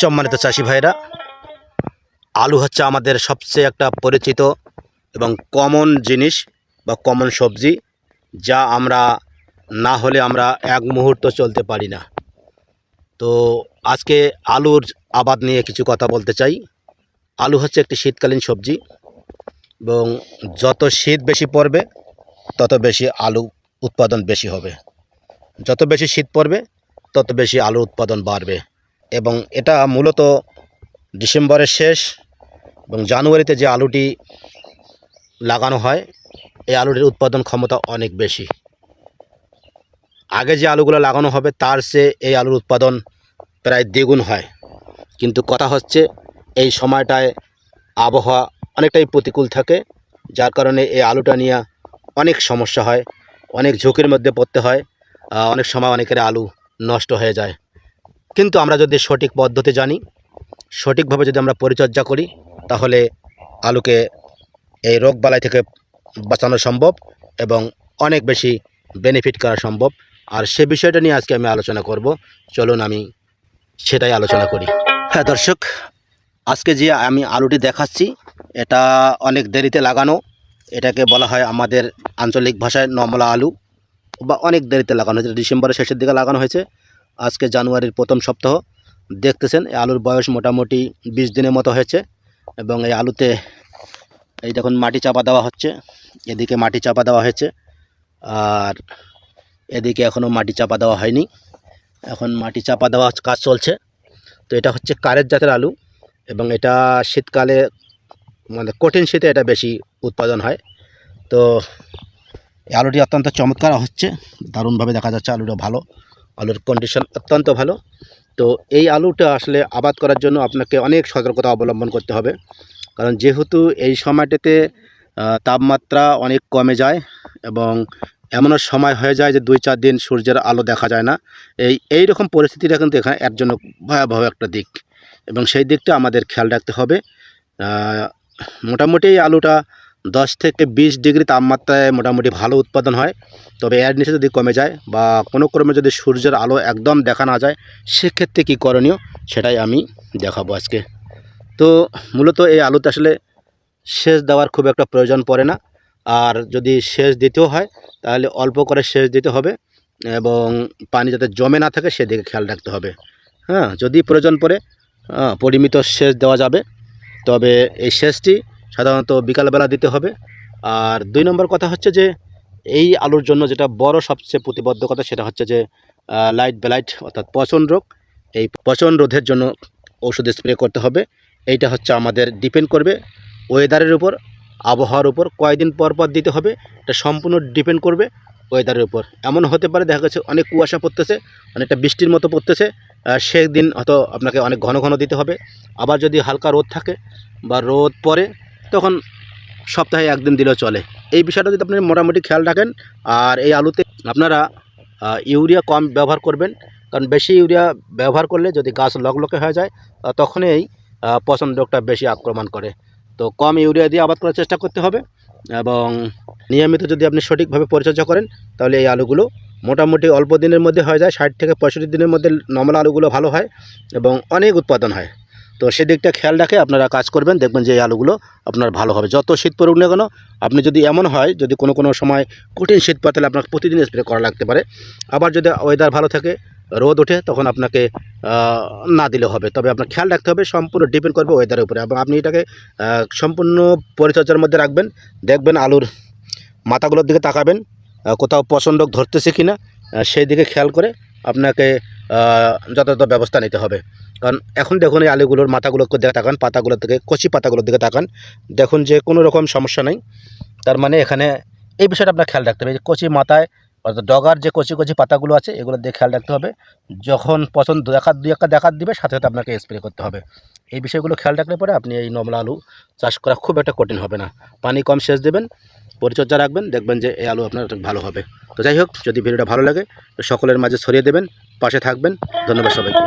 সম্মানিত চাষি ভাইরা, আলু হচ্ছে আমাদের সবচেয়ে একটা পরিচিত এবং কমন জিনিস বা কমন সবজি, যা আমরা না হলে আমরা এক মুহূর্ত চলতে পারি না। তো আজকে আলুর আবাদ নিয়ে কিছু কথা বলতে চাই। আলু হচ্ছে একটি শীতকালীন সবজি এবং যত শীত বেশি পড়বে, তত বেশি আলু উৎপাদন বেশি হবে। যত বেশি শীত পড়বে, তত বেশি আলু উৎপাদন বাড়বে। এবং এটা মূলত ডিসেম্বরের শেষ এবং জানুয়ারিতে যে আলুটি লাগানো হয়, এই আলুটির উৎপাদন ক্ষমতা অনেক বেশি। আগে যে আলুগুলো লাগানো হবে, তার চেয়ে এই আলুর উৎপাদন প্রায় দ্বিগুণ হয়। কিন্তু কথা হচ্ছে, এই সময়টায় আবহাওয়া অনেকটাই প্রতিকূল থাকে, যার কারণে এই আলুটা নিয়ে অনেক সমস্যা হয়, অনেক ঝুঁকির মধ্যে পড়তে হয় অনেক সময় অনেকের আলু নষ্ট হয়ে যায়। কিন্তু আমরা যদি সঠিক পদ্ধতি জানি, সঠিকভাবে যদি আমরা পরিচর্যা করি, তাহলে আলুকে এই রোগ বালাই থেকে বাঁচানো সম্ভব এবং অনেক বেশি বেনিফিট করা সম্ভব। আর সে বিষয়টা নিয়ে আজকে আমি আলোচনা করব। চলুন আমি সেটাই আলোচনা করি। হ্যাঁ দর্শক, আজকে যে আমি আলুটি দেখাচ্ছি, এটা অনেক দেরিতে লাগানো। এটাকে বলা হয় আমাদের আঞ্চলিক ভাষায় নমলা আলু বা অনেক দেরিতে লাগানো হয়েছে। ডিসেম্বরের শেষের দিকে লাগানো হয়েছে। আজকে জানুয়ারির প্রথম সপ্তাহ। দেখতেছেন, এই আলুর বয়স মোটামুটি বিশ দিনের মতো হয়েছে এবং এই আলুতে এই দেখুন, মাটি চাপা দেওয়া হচ্ছে। এদিকে মাটি চাপা দেওয়া হয়েছে আর এদিকে এখনও মাটি চাপা দেওয়া হয়নি। এখন মাটি চাপা দেওয়া কাজ চলছে। তো এটা হচ্ছে কারের জাতের আলু এবং এটা শীতকালে মানে কঠিন শীতে এটা বেশি উৎপাদন হয়। তো আলুটি অত্যন্ত চমৎকার হচ্ছে। দারুণভাবে দেখা যাচ্ছে আলুটা ভালো। আলুর কন্ডিশন অত্যন্ত ভালো। তো এই আলুটা আসলে আবাদ করার জন্য আপনাকে অনেক সতর্কতা অবলম্বন করতে হবে। কারণ যেহেতু এই সময়টাতে তাপমাত্রা অনেক কমে যায় এবং এমনও সময় হয়ে যায় যে দুই চার দিন সূর্যের আলো দেখা যায় না, এই এই রকম পরিস্থিতিটা কিন্তু এখানে এর জন্য ভয়াবহ একটা দিক। এবং সেই দিকটা আমাদের খেয়াল রাখতে হবে। মোটামুটি এই আলুটা দশ থেকে বিশ ডিগ্রি তাপমাত্রায় মোটামুটি ভালো উৎপাদন হয়। তবে এর নিচে যদি কমে যায় বা কোনো ক্রমে যদি সূর্যের আলো একদম দেখা না যায়, সেক্ষেত্রে কী করণীয় সেটাই আমি দেখাবো আজকে। তো মূলত এই আলুতে আসলে সেচ দেওয়ার খুব একটা প্রয়োজন পড়ে না। আর যদি সেচ দিতেও হয়, তাহলে অল্প করে সেচ দিতে হবে এবং পানি যাতে জমে না থাকে, সেদিকে খেয়াল রাখতে হবে। হ্যাঁ যদি প্রয়োজন পড়ে পরিমিত সেচ দেওয়া যাবে। তবে এই সেচটি সাধারণত বিকালবেলা দিতে হবে। আর দুই নম্বর কথা হচ্ছে যে, এই আলুর জন্য যেটা বড় সবচেয়ে প্রতিবদ্ধকতা সেটা হচ্ছে যে লাইট বেলাইট অর্থাৎ পচন রোগ। এই পচন রোধের জন্য ওষুধ স্প্রে করতে হবে। এইটা হচ্ছে আমাদের ডিপেন্ড করবে ওয়েদারের উপর, আবহাওয়ার উপর। কয়দিন পর পর দিতে হবে, এটা সম্পূর্ণ ডিপেন্ড করবে ওয়েদারের উপর। এমন হতে পারে, দেখা গেছে অনেক কুয়াশা পড়তেছে, অনেকটা বৃষ্টির মতো পড়তেছে সেদিন হয়তো আপনাকে অনেক ঘন ঘন দিতে হবে। আবার যদি হালকা রোদ থাকে বা রোদ পড়ে তখন সপ্তাহে একদিন দিলেও চলে। এই বিষয়টা যদি আপনি মোটামুটি খেয়াল রাখেন, আর এই আলুতে আপনারা ইউরিয়া কম ব্যবহার করবেন, কারণ বেশি ইউরিয়া ব্যবহার করলে যদি গাছ লকলকে হয়ে যায় তখনই পচন রোগটা বেশি আক্রমণ করে। তো কম ইউরিয়া দিয়ে আবাদ করার চেষ্টা করতে হবে এবং নিয়মিত যদি আপনি সঠিকভাবে পরিচর্যা করেন, তাহলে এই আলুগুলো মোটামুটি অল্প দিনের মধ্যে হয়ে যায়, ষাট থেকে পঁয়ষট্টি দিনের মধ্যে নর্মাল আলুগুলো ভালো হয় এবং অনেক উৎপাদন হয়। তো সেদিকটা খেয়াল রাখে, আপনারা কাজ করবেন, দেখবেন যে এই আলুগুলো আপনার ভালো হবে। যত শীত পড়ুক না কেন, আপনি যদি এমন হয়, যদি কোনো কোনো সময় কঠিন শীত পড়ে, তাহলে আপনার প্রতিদিন স্প্রে করা লাগতে পারে। আবার যদি ওয়েদার ভালো থাকে, রোদ ওঠে, তখন আপনাকে না দিলে হবে। তবে আপনার খেয়াল রাখতে হবে, সম্পূর্ণ ডিপেন্ড করবে ওয়েদারের উপরে। এবং আপনি এটাকে সম্পূর্ণ পরিচর্যার মধ্যে রাখবেন, দেখবেন আলুর মাথাগুলোর দিকে তাকাবেন কোথাও পছন্দ ধরতেছে কি না সেই দিকে খেয়াল করে আপনাকে যথাযথ ব্যবস্থা নিতে হবে। কারণ এখন দেখুন এই আলুগুলোর মাথাগুলোকে দেখে তাকান পাতাগুলোর থেকে, কচি পাতাগুলোর দিকে তাকান। দেখুন যে কোনো রকম সমস্যা নেই। তার মানে এখানে এই বিষয়টা আপনার খেয়াল রাখতে হবে, যে কচি মাথায় অর্থাৎ ডগার যে কচি কচি পাতাগুলো আছে, এগুলো দিয়ে খেয়াল রাখতে হবে। যখন পছন্দ দেখার দুই একটা দেখার দিবে, সাথে সাথে আপনাকে স্প্রে করতে হবে। এই বিষয়গুলো খেয়াল রাখলে পরে আপনি এই নমলা আলু চাষ করা খুব একটা কঠিন হবে না। পানি কম সেচ দেবেন, পরিচর্যা রাখবেন, দেখবেন যে এই আলু আপনার ভালো হবে। তো যাই হোক, যদি ভিডিওটা ভালো লাগে সকলের মাঝে ছড়িয়ে দেবেন, পাশে থাকবেন। ধন্যবাদ সবাইকে।